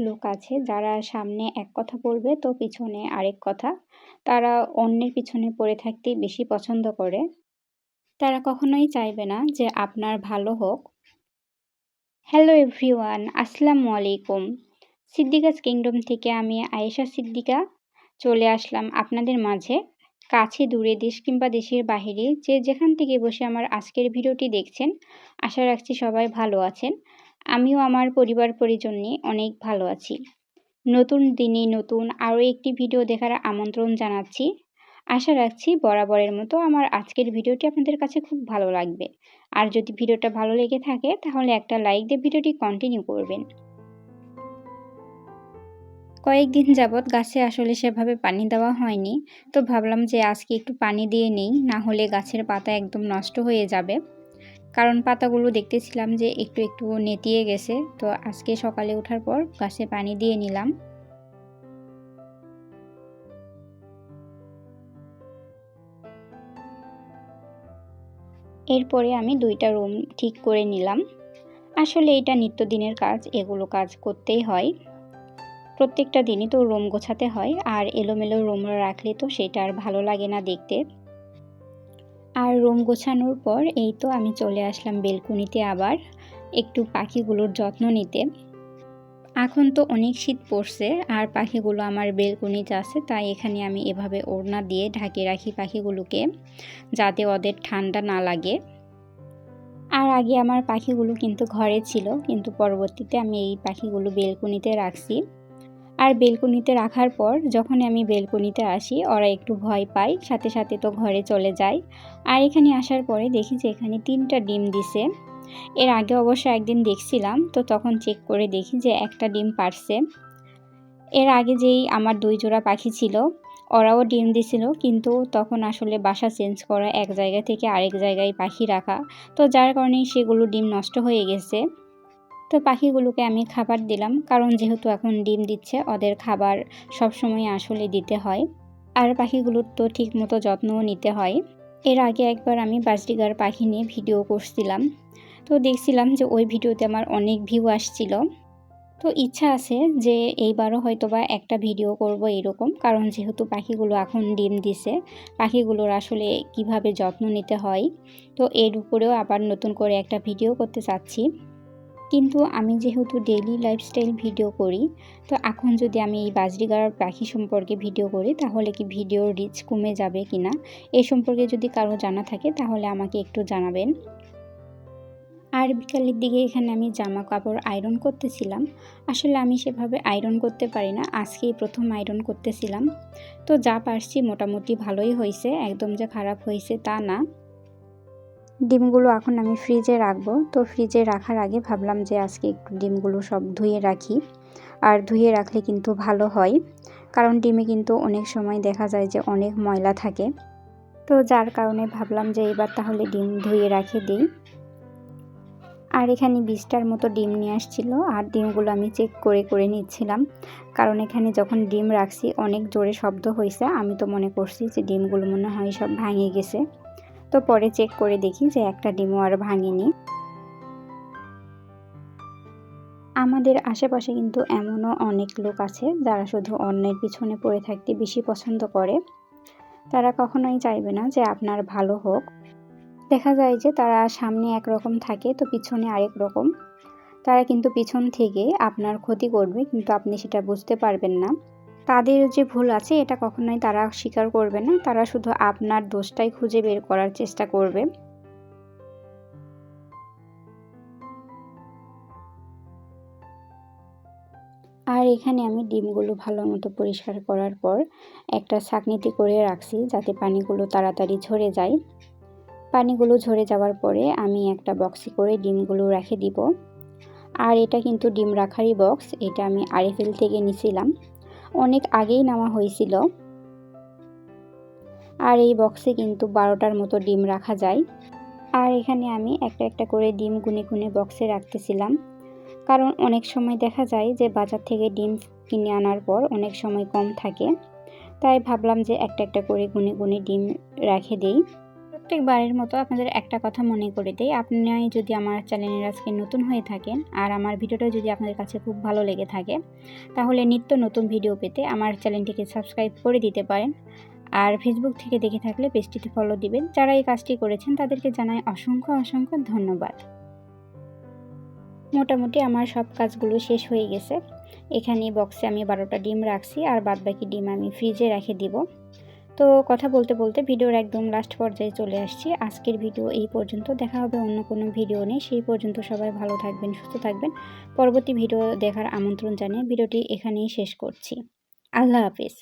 লোক আছে, যারা সামনে এক কথা বলবে তো পিছনে আরেক কথা। তারা অন্যের পিছনে পড়ে থাকতে বেশি পছন্দ করে। তারা কখনোই চাইবে না যে আপনার ভালো হোক। হ্যালো এভরিওয়ান, আসসালামু আলাইকুম। সিদ্দিকাস কিংডম থেকে আমি আয়েশা সিদ্দিকা। চলে আসলাম আপনাদের মাঝে। কাছে, দূরে, দেশ কিংবা দেশের বাহিরে যে যেখান থেকে বসে আমার আজকের ভিডিওটি দেখছেন, আশা রাখছি সবাই ভালো আছেন। আমিও আমার পরিবার পরিজন নিয়ে অনেক ভালো আছি। নতুন দিনে নতুন আরও একটি ভিডিও দেখার আমন্ত্রণ জানাচ্ছি। আশা রাখছি বরাবরের মতো আমার আজকের ভিডিওটি আপনাদের কাছে খুব ভালো লাগবে। আর যদি ভিডিওটা ভালো লেগে থাকে, তাহলে একটা লাইক দিয়ে ভিডিওটি কন্টিনিউ করবেন। কয়েকদিন যাবৎ গাছে আসলে সেভাবে পানি দেওয়া হয়নি। তো ভাবলাম যে আজকে একটু পানি দিয়ে নেই, না হলে গাছের পাতা একদম নষ্ট হয়ে যাবে। কারণ পাতাগুলো দেখতেছিলাম যে একটু একটু নেতিয়ে গেছে, তো আজকে সকালে ওঠার পর গাছে পানি দিয়ে নিলাম। এরপরে আমি দুইটা রুম ঠিক করে নিলাম। আসলে এটা নিত্যদিনের কাজ, এগুলো কাজ করতেই হয়। প্রত্যেকটা দিনই তো রুম গোছাতে হয়, আর এলোমেলো রুম রাখলে তো সেটা আর ভালো লাগে না দেখতে। আর রুম গোছানোর পর এই তো আমি চলে আসলাম বেলকুনিতে আবার একটু পাখিগুলোর যত্ন নিতে। এখন তো অনেক শীত পড়ছে আর পাখিগুলো আমার বেলকুনিতে আছে, তাই এখানে আমি এভাবে ওড়না দিয়ে ঢাকে রাখি পাখিগুলোকে যাতে ওদের ঠান্ডা না লাগে। আর আগে আমার পাখিগুলো কিন্তু ঘরে ছিল, কিন্তু পরবর্তীতে আমি এই পাখিগুলো বেলকুনিতে রাখছি। আর বেলকনিতে রাখার পর যখন আমি বেলকনিতে আসি, ওরা একটু ভয় পায়, সাথে সাথে তো ঘরে চলে যায়। আর এখানে আসার পরে দেখি যে এখানে তিনটা ডিম দিছে। এর আগে অবশ্য একদিন দেখছিলাম, তো তখন চেক করে দেখি যে একটা ডিম পারছে। এর আগে যেই আমার দুই জোড়া পাখি ছিল, ওরাও ডিম দিছিল, কিন্তু তখন আসলে বাসা চেঞ্জ করা এক জায়গা থেকে আরেক জায়গায় পাখি রাখা, তো যার কারণে সেগুলো ডিম নষ্ট হয়ে গেছে। তো পাখিগুলোকে আমি খাবার দিলাম, কারণ যেহেতু এখন ডিম দিচ্ছে, ওদের খাবার সব সময় আসলে দিতে হয়। আর পাখিগুলোর তো ঠিক মতো যত্নও নিতে হয়। এর আগে একবার আমি বাজরিগার পাখি নিয়ে ভিডিও করছিলাম। তো দেখছিলাম যে ওই ভিডিওতে আমার অনেক ভিউ আসছিল। তো ইচ্ছা আছে যে এইবারও হয়তো বা একটা ভিডিও করব এরকম, কারণ যেহেতু পাখিগুলো এখন ডিম দিছে, পাখিগুলোর আসলে কীভাবে যত্ন নিতে হয়, তো এর উপরেও আবার নতুন করে একটা ভিডিও করতে চাচ্ছি। কিন্তু আমি যেহেতু ডেইলি লাইফস্টাইল ভিডিও করি, তো এখন যদি আমি এই বাজরিগাড়ার পাখি সম্পর্কে ভিডিও করি, তাহলে কি ভিডিওর রিচ কমে যাবে কি না? এ সম্পর্কে যদি কারও জানা থাকে, তাহলে আমাকে একটু জানাবেন। আর বিকালের দিকে এখানে আমি জামা কাপড় আয়রন করতেছিলাম। আসলে আমি সেভাবে আয়রন করতে পারি না, আজকেই প্রথম আয়রন করতেছিলাম। তো যা পারছি মোটামুটি ভালোই হয়েছে, একদম যে খারাপ হয়েছে তা না। ডিমগুলো এখন আমি ফ্রিজে রাখব। তো ফ্রিজে রাখার আগে ভাবলাম যে আজকে একটু ডিমগুলো সব ধুয়ে রাখি। আর ধুয়ে রাখলে কিন্তু ভালো হয়। কারণ ডিমে কিন্তু অনেক সময় দেখা যায় যে অনেক ময়লা থাকে। তো যার কারণে ভাবলাম যে এবার তাহলে ডিম ধুয়ে রাখে দিই। আর এখানে বিশটার মতো ডিম নিয়ে আসছিল। আর ডিমগুলো আমি চেক করে করে নিচ্ছিলাম। কারণ এখানে যখন ডিম রাখছি, অনেক জোরে শব্দ হয়েছে আমি তো মনে করছি যে ডিমগুলো মনে হয় সব ভাঙে গেছে। তো পরে চেক করে দেখি যে একটা ডিমও আর ভাঙেনি। আমাদের আশেপাশে কিন্তু এমনও অনেক লোক আছে যারা শুধু অন্যের পিছনে পড়ে থাকতে বেশি পছন্দ করে। তারা কখনোই চাইবে না যে আপনার ভালো হোক। দেখা যায় যে তারা সামনে একরকম থাকে তো পিছনে আরেক রকম। তারা কিন্তু পিছন থেকে আপনার ক্ষতি করবে কিন্তু আপনি সেটা বুঝতে পারবেন না। তাদের যে ভুল আছে, এটা কখনোই তারা স্বীকার করবে না। তারা শুধু আপনার দোষটাই খুঁজে বের করার চেষ্টা করবে। আর এখানে আমি ডিমগুলো ভালো মতো পরিষ্কার করার পর একটা ছাকনিতে করে রাখছি, যাতে পানিগুলো তাড়াতাড়ি ঝরে যায়। পানিগুলো ঝরে যাওয়ার পরে আমি একটা বক্সে করে ডিমগুলো রেখে দিব। আর এটা কিন্তু ডিম রাখারই বক্স, এটা আমি আরিফেল থেকে নিছিলাম। অনেক আগেই নামা হয়েছিল। আর এই বক্সে কিন্তু বারোটার মতো ডিম রাখা যায়। আর এখানে আমি একটা একটা করে ডিম গুনে গুনে বক্সে রাখতেছিলাম। কারণ অনেক সময় দেখা যায় যে বাজার থেকে ডিম কিনে আনার পর অনেক সময় কম থাকে। তাই ভাবলাম যে একটা একটা করে গুনে গুনে ডিম রেখে দিই। প্রত্যেকবারের মতো আপনাদের একটা কথা মনে করে দেই। আপনি যদি আমার চ্যানেলের আজকে নতুন হয়ে থাকেন আর আমার ভিডিওটা যদি আপনাদের কাছে খুব ভালো লেগে থাকে, তাহলে নিত্য নতুন ভিডিও পেতে আমার চ্যানেলটিকে সাবস্ক্রাইব করে দিতে পারেন। আর ফেসবুক থেকে দেখে থাকলে পেজটিতে ফলো দিবেন। যারা এই কাজটি করেছেন, তাদেরকে জানাই অসংখ্য অসংখ্য ধন্যবাদ। মোটামুটি আমার সব কাজগুলো শেষ হয়ে গেছে। এখানে বক্সে আমি বারোটা ডিম রাখছি আর বাদবাকি ডিম আমি ফ্রিজে রেখে দিব। তো কথা বলতে বলতে ভিডিওর একদম লাস্ট পর্যায়ে চলে আসছি। আজকের ভিডিও এই পর্যন্ত। দেখা হবে অন্য কোনো ভিডিও নেই সেই পর্যন্ত সবাই ভালো থাকবেন, সুস্থ থাকবেন। পরবর্তী ভিডিও দেখার আমন্ত্রণ জানিয়ে ভিডিওটি এখানেই শেষ করছি। আল্লাহ হাফিজ।